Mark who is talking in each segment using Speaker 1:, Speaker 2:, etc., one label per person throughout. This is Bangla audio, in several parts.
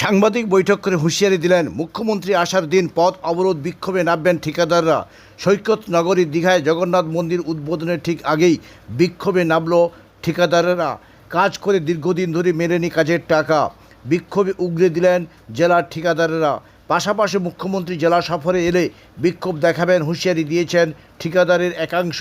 Speaker 1: সাংবাদিক বৈঠক করে হুঁশিয়ারি দিলেন মুখ্যমন্ত্রী আসার দিন পথ অবরোধ বিক্ষোভে নামবেন ঠিকাদাররা। সৈকত নগরীর দীঘায় জগন্নাথ মন্দির উদ্বোধনের ঠিক আগেই বিক্ষোভে নামল ঠিকাদারেরা। কাজ করে দীর্ঘদিন ধরে মেলেনি কাজের টাকা। বিক্ষোভে উগরে দিলেন জেলার ঠিকাদারেরা। পাশাপাশি মুখ্যমন্ত্রী জেলা সফরে এলে বিক্ষোভ দেখাবেন, হুঁশিয়ারি দিয়েছেন ঠিকাদারের একাংশ।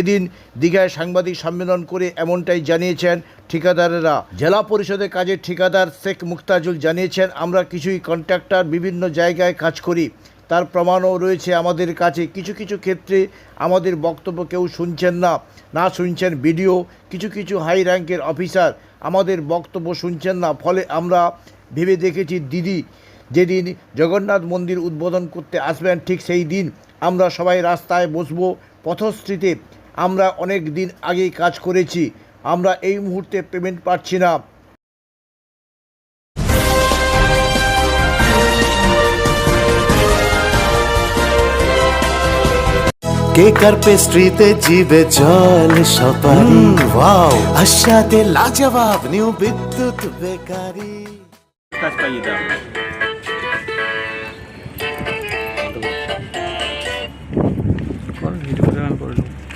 Speaker 1: এদিন দীঘায় সাংবাদিক সম্মেলন করে এমনটাই জানিয়েছেন ঠিকাদারেরা। জেলা পরিষদের কাজের ঠিকাদার শেখ মুক্তাজুল জানিয়েছেন, আমরা কিছুই কন্ট্রাক্টর বিভিন্ন জায়গায় কাজ করি। তার প্রমাণও রয়েছে আমাদের কাছে। কিছু কিছু ক্ষেত্রে আমাদের বক্তব্য কেউ শুনছেন না না শুনছেন বিডিও, কিছু কিছু হাই র্যাঙ্কের অফিসার আমাদের বক্তব্য শুনছেন না। ফলে আমরা ভেবে দেখেছি, দিদি, যেদিন জগন্নাথ মন্দির উদ্বোধন করতে আসবেন, ঠিক সেই দিন আমরা সবাই রাস্তায় বসবো পথশ্রীতে। আমরা অনেক দিন আগেই কাজ করেছি। আমরা এই মুহূর্তে পেমেন্ট পাচ্ছি না।
Speaker 2: কেকার পেস্ট্রিতে জিবে জল সপারি ওয়াও। আশাতে লাজবাব নিউ বিদ্যুৎ বেকারি।
Speaker 3: কাজ পাইয়ে দেওয়া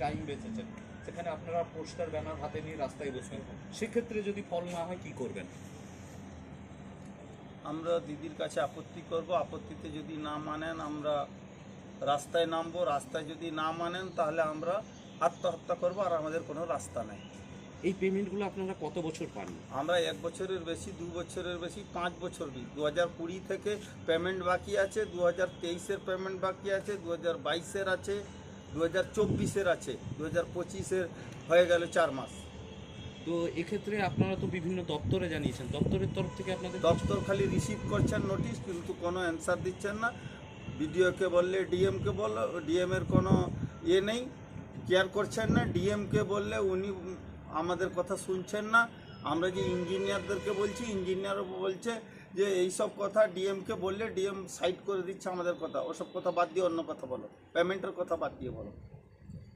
Speaker 4: টাইম বেঁচেছেন সেখানে আপনারা পোস্টার ব্যানার হাতে নিয়ে রাস্তায় বসবেন। সেক্ষেত্রে যদি ফল না হয় কি করবেন?
Speaker 5: আমরা দিদির কাছে আপত্তি করব আপত্তিতে যদি না মানেন আমরা রাস্তায় নামবো। রাস্তায় যদি না মানেন তাহলে আমরা আত্মহত্যা করব আর আমাদের কোনো রাস্তা নাই।
Speaker 4: এই পেমেন্টগুলো আপনারা কত বছর পান?
Speaker 5: আমরা এক বছরের বেশি দু বছরের বেশি পাঁচ বছর দু হাজার কুড়ি থেকে পেমেন্ট বাকি আছে দু হাজার তেইশের পেমেন্ট বাকি আছে দু হাজার বাইশের আছে দু হাজার চব্বিশের আছে দু হাজার পঁচিশের হয়ে গেল চার মাস।
Speaker 4: তো এক্ষেত্রে আপনারা তো বিভিন্ন দপ্তরে জানিয়েছেন দপ্তরের তরফ থেকে আপনাদের
Speaker 5: দপ্তর খালি রিসিভ করছেন নোটিশ কিন্তু কোনো অ্যান্সার দিচ্ছেন না। বিডিওকে বললে ডিএমকে বল ডিএমের কোনো ইয়ে নেই কেয়ার করছেন না। ডিএমকে বললে উনি আমাদের কথা শুনছেন না। আমরা যে ইঞ্জিনিয়ারদেরকে বলছি ইঞ্জিনিয়ারও বলছে যে এই সব কথা ডিএমকে বললে ডিএম সাইড করে দিচ্ছে আমাদের কথা। ওসব কথা বাদ দিয়ে অন্য কথা বলো। পেমেন্টের কথা বাদ দিয়ে বলো।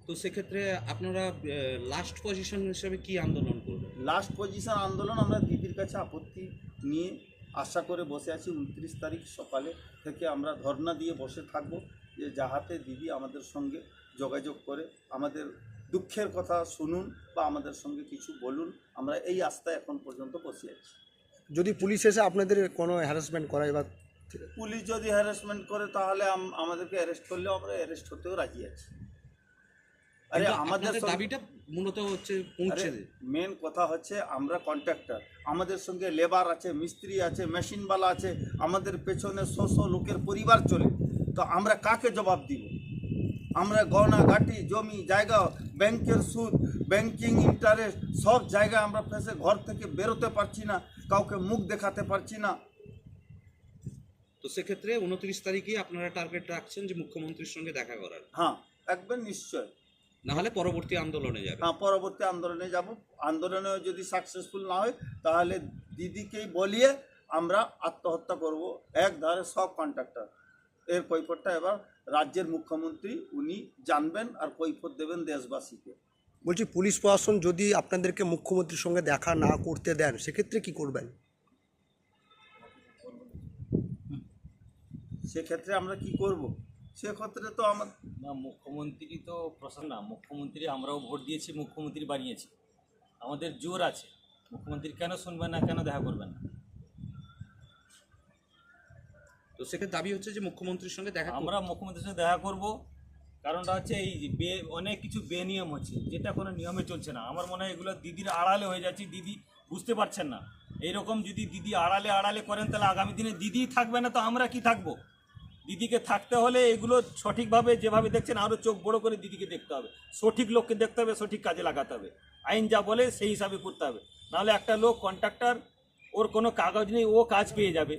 Speaker 4: তো সেক্ষেত্রে আপনারা লাস্ট পজিশন হিসেবে কি আন্দোলন করবেন?
Speaker 5: লাস্ট পজিশন আন্দোলন আমরা দিদির কাছে আপত্তি নিয়ে আশা করে বসে আছি। উনত্রিশ তারিখ সকালে থেকে আমরা ধর্ণা দিয়ে বসে থাকব যে যাহাতে দিদি আমাদের সঙ্গে যোগাযোগ করে আমাদের দুঃখের কথা শুনুন বা আমাদের সঙ্গে কিছু বলুন। আমরা এই আস্থায় এখন পর্যন্ত বসে আছি।
Speaker 6: যদি পুলিশ এসে আপনাদের কোনো হ্যারাসমেন্ট করায় বা
Speaker 5: পুলিশ যদি হ্যারাসমেন্ট করে তাহলে আমাদেরকে অ্যারেস্ট করলেও আমরা অ্যারেস্ট হতেও রাজি আছি। আরে আমাদের
Speaker 4: দাবিটা মূলত হচ্ছে পৌঁছে
Speaker 5: মেন কথা হচ্ছে আমরা কন্ট্রাক্টর আমাদের সঙ্গে লেবার আছে মিস্ত্রি আছে মেশিনওয়ালা আছে আমাদের পেছনে শো শো লোকের পরিবার চলে। তো আমরা কাকে জবাব দিব? আমরা গহনা ঘাটি জমি জায়গা ব্যাংকের সুদ ব্যাংকিং ইন্টারেস্ট সব জায়গায় আমরা ফেসে ঘর থেকে বেরোতে পারছি না। কাউকে মুখ দেখাতে পারছি না।
Speaker 4: তো সেক্ষেত্রে উনত্রিশ তারিখে আপনারা টার্গেট রাখছেন যে মুখ্যমন্ত্রীর সঙ্গে দেখা করার।
Speaker 5: হ্যাঁ একবার নিশ্চয়।
Speaker 4: নাহলে পরবর্তী আন্দোলনে যাবে।
Speaker 5: হ্যাঁ পরবর্তী আন্দোলনে যাব। আন্দোলনে যদি সাকসেসফুল না হয় তাহলে দিদিকেই বলিয়ে আমরা আত্মহত্যা করব। এক ধারে সব কন্ট্রাক্টর এর কৈফতটা এবার রাজ্যের মুখ্যমন্ত্রী উনি জানবেন আর কৈফত দেবেন দেশবাসীকে।
Speaker 6: বলছি পুলিশ প্রশাসন যদি আপনাদেরকে মুখ্যমন্ত্রীর সঙ্গে দেখা না করতে দেন সেক্ষেত্রে কি করবেন?
Speaker 5: সেক্ষেত্রে আমরা কি করব? সেক্ষেত্রে তো আমার
Speaker 7: না মুখ্যমন্ত্রী তো প্রশাসন না মুখ্যমন্ত্রী আমরাও ভোট দিয়েছি মুখ্যমন্ত্রী বানিয়েছি। আমাদের জোর আছে। মুখ্যমন্ত্রী কেন শুনবেন না কেন দেখা করবেন না?
Speaker 4: তো সেক্ষেত্রে দাবি হচ্ছে যে মুখ্যমন্ত্রীর সঙ্গে দেখা
Speaker 7: আমরা মুখ্যমন্ত্রীর সঙ্গে দেখা করব। কারণটা হচ্ছে এই বে, অনেক কিছু বেনিয়ম হচ্ছে, যেটা কোনো নিয়মে চলছে না। আমার মনে হয় এগুলো দিদির আড়ালে হয়ে যাচ্ছে, দিদি বুঝতে পারছেন না। এইরকম যদি দিদি আড়ালে আড়ালে করেন, তাহলে আগামী দিনে দিদি থাকবে না, তো আমরা কি থাকব? দিদিকে থাকতে হলে এগুলো সঠিকভাবে যেভাবে দেখছেন আরও চোখ বড় করে দিদিকে দেখতে হবে। সঠিক লোককে দেখতে হবে, সঠিক কাজে লাগাতে হবে। আইন যা বলে, সেই হিসাবে করতে হবে। নাহলে একটা লোক কন্ট্রাক্টর ওর কোনো কাগজ নেই, ও কাজ পেয়ে যাবে।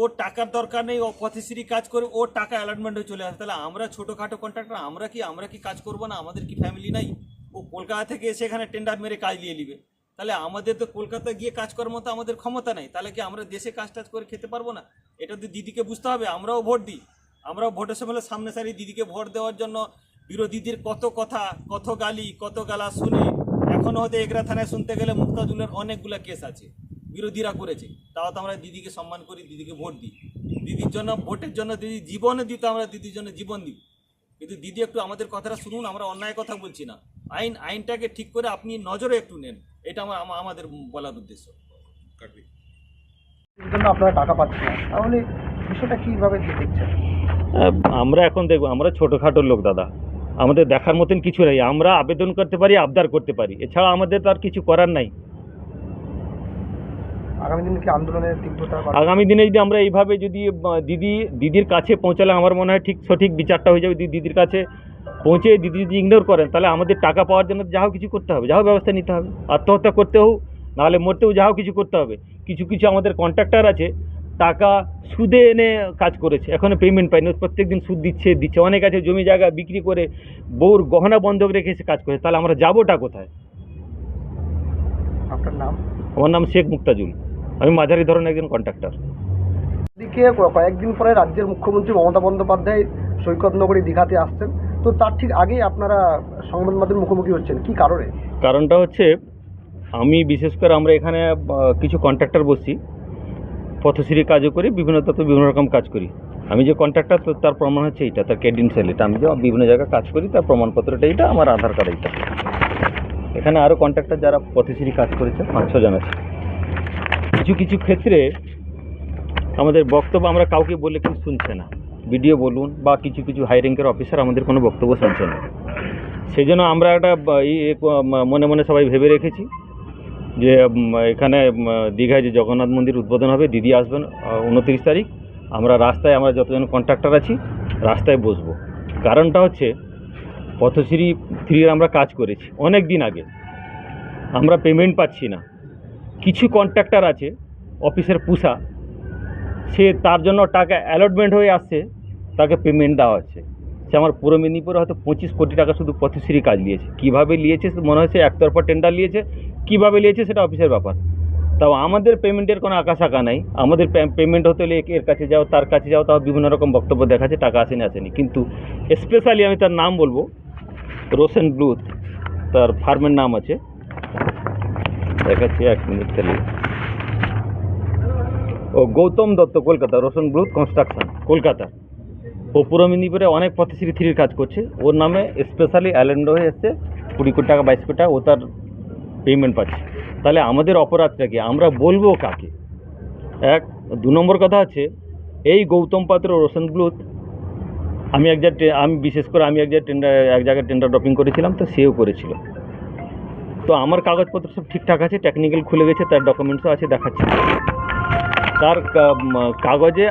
Speaker 7: ওর টাকার দরকার নেই, ও পথশ্রী কাজ করে ওর টাকা অ্যালটমেন্ট হয়ে চলে আসে। তাহলে আমরা ছোটোখাটো কন্ট্রাক্টর আমরা কি আমরা কি কাজ করব না? আমাদের কি ফ্যামিলি নাই? ও কলকাতা থেকে এসে এখানে টেন্ডার মেরে কাজ নিয়ে নিবে। তাহলে আমাদের তো কলকাতা গিয়ে কাজ করার মতো আমাদের ক্ষমতা নেই। তাহলে কি আমরা দেশে কাজ টাজ করে খেতে পারব না? এটা তো দিদিকে বুঝতে হবে, আমরাও ভোট দিই। আমরাও ভোটের সময় সামনে সারি দিদিকে ভোট দেওয়ার জন্য বিরোধীদের কত কথা, কত গালি, কত গালা শুনে এখনও হয়তো এগরা থানায় শুনতে গেলে মুক্তাজুলের অনেকগুলো কেস আছে। বিরোধীরা করেছে তাও তো আমরা দিদিকে সম্মান করি দিদিকে ভোট দিই। দিদির জন্য ভোটের জন্য দিদি জীবনে দিত আমরা দিদির জন্য জীবন দিই। কিন্তু দিদি একটু আমাদের কথাটা শুনুন আমরা অন্যায় কথা বলছি না। আইন আইনটাকে ঠিক করে আপনি নজরে একটু নেন এটা আমার আমাদের বলার উদ্দেশ্য।
Speaker 6: জন্য আপনারা টাকা পাচ্ছেন না তাহলে বিষয়টা কীভাবে দেখছেন?
Speaker 7: আমরা এখন দেখব আমরা ছোটোখাটো লোক দাদা। আমাদের দেখার মতন কিছু নেই আমরা আবেদন করতে পারি আবদার করতে পারি। এছাড়া আমাদের তো আর কিছু করার নাই।
Speaker 6: আগামী দিনে কি আন্দোলনের তীব্রতা
Speaker 7: আগামী দিনে যদি আমরা এইভাবে যদি দিদি দিদির কাছে পৌঁছালে আমার মনে হয় ঠিক সঠিক বিচারটা হয়ে যাবে দিদির কাছে পৌঁছে দিদি যদি ইগনোর করেন তাহলে আমাদের টাকা পাওয়ার জন্য যা হোক কিছু করতে হবে যা হোক ব্যবস্থা নিতে হবে আত্মহত্যা করতে হোক নাহলে মরতেও যা হোক কিছু করতে হবে। কিছু কিছু আমাদের কন্ট্রাক্টার আছে টাকা সুদে এনে কাজ করেছে এখনও পেমেন্ট পায়নি প্রত্যেক দিন সুদ দিচ্ছে দিচ্ছে অনেক আছে জমি জায়গা বিক্রি করে বউর গহনা বন্ধক রেখে এসে কাজ করে তাহলে আমরা যাবোটা কোথায়?
Speaker 6: আপনার নাম?
Speaker 7: আমার নাম শেখ মুক্তাজুল। আমি মাঝারি ধরনের একজন কন্ট্রাক্টর
Speaker 6: দিকে কয়েকদিন পরে রাজ্যের মুখ্যমন্ত্রী মমতা বন্দ্যোপাধ্যায় সৈকত নগরী দীঘাতে আসছেন। তো তার ঠিক আগেই আপনারা সংবাদ মাধ্যমের মুখোমুখি হচ্ছেন। কি কারণে?
Speaker 7: কারণটা হচ্ছে আমি বিশেষ করে আমরা এখানে কিছু কন্ট্রাক্টর বসছি। পথশ্রী কাজও করি বিভিন্ন তত্ত্ব বিভিন্ন রকম কাজ করি। আমি যে কন্ট্রাক্টর তো তার প্রমাণ হচ্ছে এইটা তার ক্রেডেন্সিয়াল এটা। আমি যে বিভিন্ন জায়গায় কাজ করি তার প্রমাণপত্রটা এইটা আমার আধার কার্ড এইটা। এখানে আরও কন্ট্রাক্টর যারা পথশ্রী কাজ করেছে পাঁচ ছজন আছে। কিছু কিছু ক্ষেত্রে আমাদের বক্তব্য আমরা কাউকে বলে কেউ শুনছে না। ভিডিও বলুন বা কিছু কিছু হাই র্যাঙ্কের অফিসার আমাদের কোনো বক্তব্য শুনছে না। সেই জন্য আমরা একটা মনে মনে সবাই ভেবে রেখেছি যে এখানে দীঘায় যে জগন্নাথ মন্দির উদ্বোধন হবে, দিদি আসবেন উনত্রিশ তারিখ। আমরা রাস্তায়, আমরা যতজন কন্ট্রাক্টর আছি, রাস্তায় বসবো। কারণটা হচ্ছে পথশ্রী থ্রির আমরা কাজ করেছি অনেক দিন আগে। আমরা পেমেন্ট পাচ্ছি না। কিছু কন্ট্রাক্টর আছে অফিসের পুষা, সে তার জন্য টাকা অ্যালটমেন্ট হয়ে আসছে, তাকে পেমেন্ট দেওয়া হচ্ছে। সে আমার পূর্ব মেদিনীপুরে হয়তো পঁচিশ কোটি টাকা শুধু পথশ্রী কাজ নিয়েছে। কীভাবে নিয়েছে মনে হচ্ছে একতরফা টেন্ডার নিয়েছে, কীভাবে নিয়েছে সেটা অফিসের ব্যাপার। তাও আমাদের পেমেন্টের কোনো আকাশ আঁকা নাই। আমাদের পেমেন্ট হতে হলে এর কাছে যাও, তার কাছে যাও, তাও বিভিন্ন রকম বক্তব্য দেখাচ্ছে, টাকা আসেনি আসেনি। কিন্তু স্পেশালি আমি তার নাম বলব রোশন ব্লুথ তার ফার্মের নাম আছে। দেখাচ্ছি, এক মিনিট তাহলে ও, গৌতম দত্ত, কলকাতা রোশন ব্লুথ কনস্ট্রাকশন কলকাতা। ও পূর্ব মেদিনীপুরে অনেক পথশ্রী থ্রির কাজ করছে। ওর নামে স্পেশালি অ্যালেন্ড হয়ে এসছে, কুড়ি কোটি টাকা, বাইশ কোটি টাকা, ও তার পেমেন্ট পাচ্ছে। তাহলে আমাদের অপরাধটা কি? আমরা বলব কাকে? এক, দু নম্বর কথা আছে এই গৌতম পাত্র রোশন ব্লুথ আমি এক জায়গায় আমি বিশেষ করে আমি এক জায়গায় টেন্ডার এক জায়গায় টেন্ডার ড্রপিং করেছিলাম, তো সেও করেছিল। তো আমার কাগজপত্র সব ঠিকঠাক আছে টেকনিক্যাল খুলে গেছে, তার ডকুমেন্টসও আছে, দেখাচ্ছি। তার কাগজে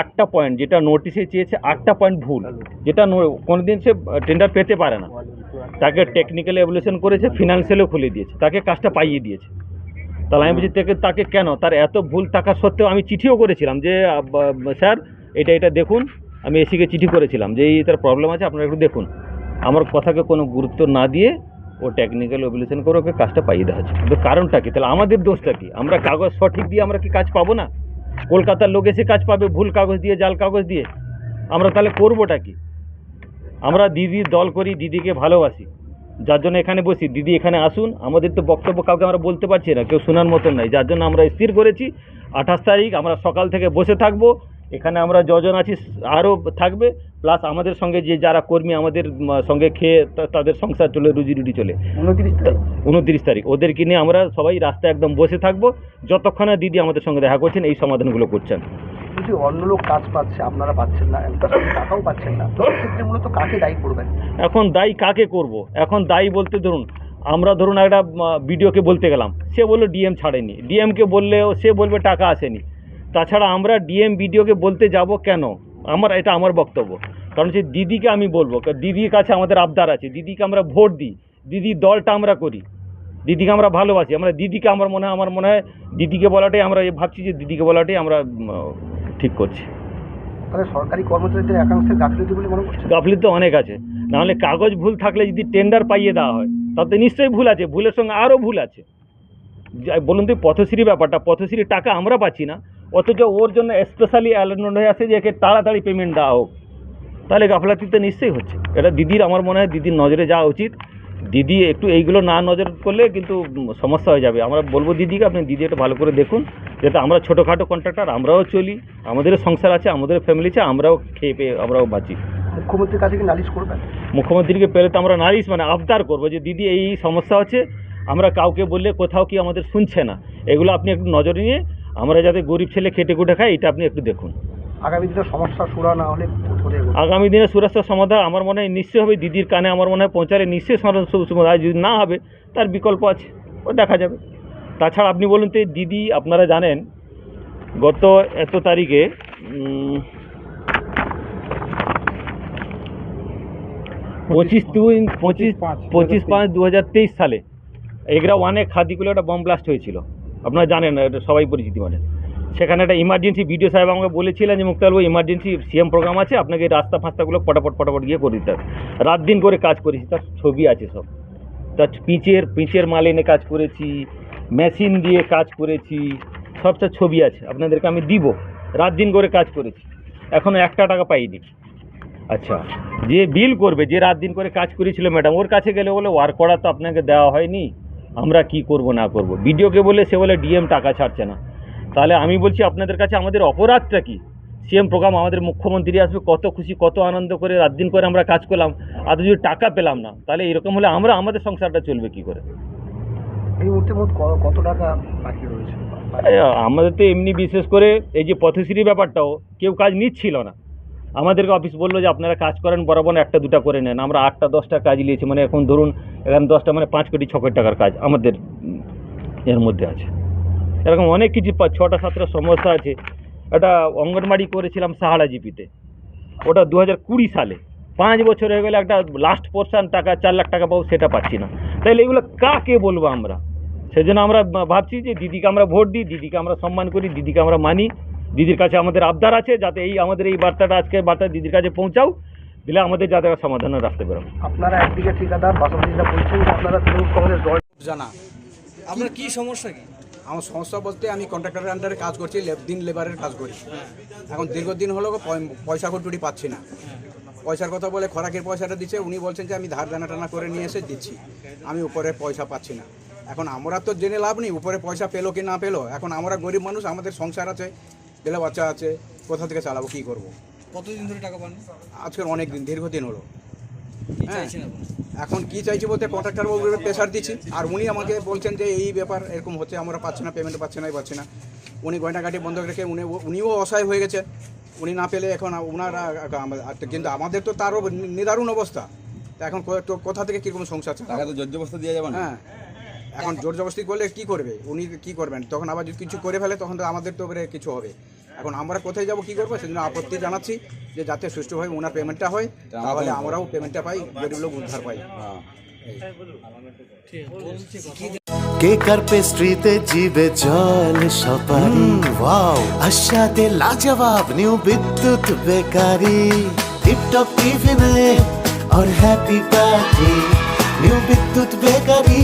Speaker 7: আটটা পয়েন্ট যেটা নোটিশে চেয়েছে, আটটা পয়েন্ট ভুল। যেটা কোনোদিন সে টেন্ডার পেতে পারে না। তাকে টেকনিক্যাল এভলিউশন করেছে ফিনান্সিয়ালও খুলে দিয়েছে। তাকে কাজটা পাইয়ে দিয়েছে। তাহলে আমি বলছি, তাকে তাকে কেন? তার এত ভুল থাকা সত্ত্বেও আমি চিঠিও করেছিলাম যে স্যার, এটা এটা দেখুন। আমি এসিকে চিঠি করেছিলাম যে, এই তার প্রবলেম আছে, আপনারা একটু দেখুন। আমার কথাকে কোনো গুরুত্ব না দিয়ে ও টেকনিক্যাল এভলিউশন করে ওকে কাজটা পাইয়ে দেওয়া হচ্ছে কিন্তু কারণটা কি? তাহলে আমাদের দোষটা কি? আমরা কাগজ সঠিক দিয়ে আমরা কি কাজ পাবো না? কলকাতার লোক এসে কাজ পাবে, ভুল কাগজ দিয়ে, জাল কাগজ দিয়ে। আমরা তাহলে করবোটা কি? আমরা দিদির দল করি, দিদিকে ভালোবাসি। যার জন্য এখানে বসি। দিদি এখানে আসুন। আমাদের তো বক্তব্য কাউকে আমরা বলতে পারছি না, কেউ শোনার মতন নাই। যার জন্য আমরা স্থির করেছি। আঠাশ তারিখ আমরা সকাল থেকে বসে থাকব। এখানে আমরা যজন আছি আরও থাকবে প্লাস আমাদের সঙ্গে যে যারা কর্মী আমাদের সঙ্গে খেয়ে তাদের সংসার চলে রুজি রুটি চলে।
Speaker 6: উনত্রিশ তারিখ।
Speaker 7: উনত্রিশ তারিখ। ওদেরকে নিয়ে আমরা সবাই রাস্তায় একদম বসে থাকব। যতক্ষণ দিদি আমাদের সঙ্গে দেখা করছেন এই সমাধানগুলো করছেন।
Speaker 6: যদি অন্য লোক কাজ পাচ্ছে আপনারা পাচ্ছেন না টাকাও পাচ্ছেন না। তো সেক্ষেত্রে মূলত কাকে দায়ী করবেন?
Speaker 7: এখন দায়ী কাকে করব? এখন দায়ী বলতে ধরুন আমরা ধরুন একটা বিডিওকে বলতে গেলাম। সে বলল ডিএম ছাড়েনি। ডিএমকে বললেও সে বলবে টাকা আসেনি। তাছাড়া আমরা ডিএম বিডিওকে বলতে যাব কেন? আমার এটা আমার বক্তব্য। কারণ হচ্ছে দিদিকে আমি বলব দিদির কাছে আমাদের আবদার আছে। দিদিকে আমরা ভোট দিই দিদির দলটা আমরা করি। দিদিকে আমরা ভালোবাসি আমরা দিদিকে আমার মনে হয় আমার মনে হয় দিদিকে বলাটাই আমরা ভাবছি যে দিদিকে বলাটাই আমরা ঠিক করছি।
Speaker 6: তাহলে সরকারি কর্মচারীদের একাংশের গাফিলতি বলে মনে করছেন?
Speaker 7: গাফলিত তো অনেক আছে। নাহলে কাগজ ভুল থাকলে যদি টেন্ডার পাইয়ে দেওয়া হয় তাতে নিশ্চয়ই ভুল আছে। ভুলের সঙ্গে আরও ভুল আছে। বলুন তো পথশ্রী ব্যাপারটা পথশ্রীর টাকা আমরা পাচ্ছি না। অথচ ওর জন্য স্পেশালি অ্যালার্ট হয়ে আসে যে একে তাড়াতাড়ি পেমেন্ট দেওয়া হোক। তাহলে গাফলাতি তো নিশ্চয়ই হচ্ছে। এটা দিদির আমার মনে হয় দিদির নজরে যাওয়া উচিত। দিদি একটু এইগুলো না নজর করলে কিন্তু সমস্যা হয়ে যাবে। আমরা বলব দিদিকে আপনি দিদি একটু ভালো করে দেখুন। যাতে আমরা ছোটোখাটো কন্ট্রাক্টর আমরাও চলি। আমাদেরও সংসার আছে আমাদের ফ্যামিলি আছে আমরাও খেয়ে পেয়ে আমরাও বাঁচি।
Speaker 6: মুখ্যমন্ত্রীর কাছে কি নালিশ করবেন?
Speaker 7: মুখ্যমন্ত্রীকে পেলে তো আমরা নালিশ মানে আবদার করব যে দিদি এই এই সমস্যা হচ্ছে। আমরা কাউকে বললে কোথাও কি আমাদের শুনছে না। এগুলো আপনি একটু নজরে নিয়ে আমরা যাতে গরিব ছেলে খেটে কুটে খাই এটা আপনি একটু দেখুন।
Speaker 6: আগামী দিনে সমস্যা সুরা না হলে
Speaker 7: আগামী দিনে সুরাস্তার সমাধান আমার মনে হয় নিশ্চয় হবে দিদির কানে আমার মনে হয় পৌঁছালে নিশ্চয়ই সমাধান যদি না হবে তার বিকল্প আছে ও দেখা যাবে। তাছাড়া আপনি বলুন তো দিদি আপনারা জানেন গত এত তারিখে পঁচিশ দুই পঁচিশ পঁচিশ পাঁচ দু হাজার তেইশ। সালে এগরা ওয়ানে খাদিগুলো একটা বম ব্লাস্ট হয়েছিল। আপনারা জানেন, এটা সবাই পরিচিতি মানে। সেখানে একটা ইমার্জেন্সি ভিডিও সাহেব আমাকে বলেছিলেন যে মুক্তারবাবু ইমার্জেন্সি সিএম প্রোগ্রাম আছে, আপনাকে এই রাস্তা ফাস্তাগুলো পটাপট পটাপট গিয়ে করে দিতে রাত দিন করে কাজ করেছি, তার ছবি আছে সব। তার পিচের পিচের মাল এনে কাজ করেছি মেশিন দিয়ে কাজ করেছি সবটা ছবি আছে, আপনাদেরকে আমি দিব। রাত দিন করে কাজ করেছি এখনও একটা টাকা পাইনি। আচ্ছা যে বিল করবে, যে রাত দিন করে কাজ করেছিল ম্যাডাম ওর কাছে গেলে বলে ওয়ার্ক করা তো আপনাকে দেওয়া হয়নি। আমরা কি করব না করব। বিডিওকে বলে সে বলে ডিএম টাকা ছাড়ছে না। তাহলে আমি বলছি আপনাদের কাছে আমাদের অপরাধটা কি? সিএম প্রোগ্রাম আমাদের মুখ্যমন্ত্রী আসবে কত খুশি কত আনন্দ করে রাত দিন করে আমরা কাজ করলাম আর যদি টাকা পেলাম না তাহলে এরকম হলে আমরা আমাদের সংসারটা চলবে কি করে?
Speaker 6: এই মুহূর্তে মোট কত টাকা বাকি রয়েছে?
Speaker 7: আমাদের তো এমনি বিশেষ করে এই যে পথশ্রী ব্যাপারটাও কেউ কাজ নিচ্ছিল না। আমাদেরকে অফিস বলল যে, আপনারা কাজ করেন, বরাবর একটা, দুটা করে নেন। আমরা আটটা, দশটা কাজ নিয়েছি। মানে এখন ধরুন, এখানে দশটা মানে পাঁচ কোটি, ছ কোটি টাকার কাজ আমাদের এর মধ্যে আছে। এরকম অনেক কিছু ছটা, সাতটা সমস্যা আছে। একটা অঙ্গনবাড়ি করেছিলাম সাহারা জিপিতে। ওটা দু হাজার কুড়ি সালে। পাঁচ বছর হয়ে গেলে একটা লাস্ট পোর্শন টাকা, চার লাখ টাকা পাবো, সেটা পাচ্ছি না। তাহলে এগুলো কাকে বলব আমরা? সেজন্য আমরা ভাবছি যে, দিদিকে আমরা ভোট দিই, দিদিকে আমরা সম্মান করি, দিদিকে আমরা মানি। দিদির কাছে আমাদের আবদার আছে যাতে এই আমাদের এই বার্তাটা আজকে বার্তা দিদির কাছে পৌঁছাও দিলে আমাদের যাতে সমাধানের রাস্তা বেরোবে
Speaker 6: আপনারা একদিকে ঠিকাদার বাসবাসীরা বলছেন আপনারা তৃণমূল কংগ্রেস দল
Speaker 8: জানা।
Speaker 9: আপনার কি সমস্যা কি?
Speaker 8: আমার সমস্যা বলতে আমি কন্ট্রাক্টরের আন্ডারে কাজ করছি দিন লেবারের কাজ করি। এখন দীর্ঘদিন হলো পয়সা কুটুটি পাচ্ছি না। পয়সার কথা বলে খরাকের পয়সাটা দিচ্ছে উনি বলছেন যে আমি ধার দানা টানা করে নিয়ে এসে দিচ্ছি। আমি উপরে পয়সা পাচ্ছি না। এখন আমরা তো জেনে লাভ নেই উপরে পয়সা পেল কি না পেল। এখন আমরা গরিব মানুষ আমাদের সংসার আছে ছেলে বাচ্চা আছে কোথা থেকে চালাবো কী করব?
Speaker 9: কতদিন ধরে টাকা পান
Speaker 8: আজকের অনেক দিন দীর্ঘদিন হলো। হ্যাঁ। এখন কি চাইছি বলতে কন্ট্রাক্টর বাবুর প্রেশার দিচ্ছি। আর উনি আমাকে বলছেন যে এই ব্যাপার এরকম হচ্ছে আমরা পাচ্ছি না পেমেন্ট পাচ্ছি না এই পাচ্ছি না। উনি গয়নাঘাটি বন্ধ রেখে উনি উনিও অসহায় হয়ে গেছে। উনি না পেলে এখন ওনারা কিন্তু আমাদের তো তারও নিদারুণ অবস্থা। তা এখন কোথা থেকে কীরকম সংসার?
Speaker 3: টাকা তো জোর জবস্তা দিয়ে যাবে না।
Speaker 8: হ্যাঁ। এখন জোর জবরদস্তি করলে কি করবে উনি কি করবেন তখন আবার যদি কিছু করে ফেলে তখন তো আমাদের তো এবারে কিছু হবে এখন আমরা কোথায় যাব কি করবো সেজন্য আপত্তি জানাচ্ছি যে যাতে সুষ্ঠুভাবে ওনার পেমেন্টটা হয় তাহলে আমরাও পেমেন্টটা পাই গরিব লোক উদ্ধার পাই
Speaker 2: কেকার পেস্ট্রিতে জিবে জল সপারি ওয়াও আশাতে লাজবাব নিউ বিদ্যুৎ বেকারি টিপটপ টিফিনে और happy party new Vidyut bakery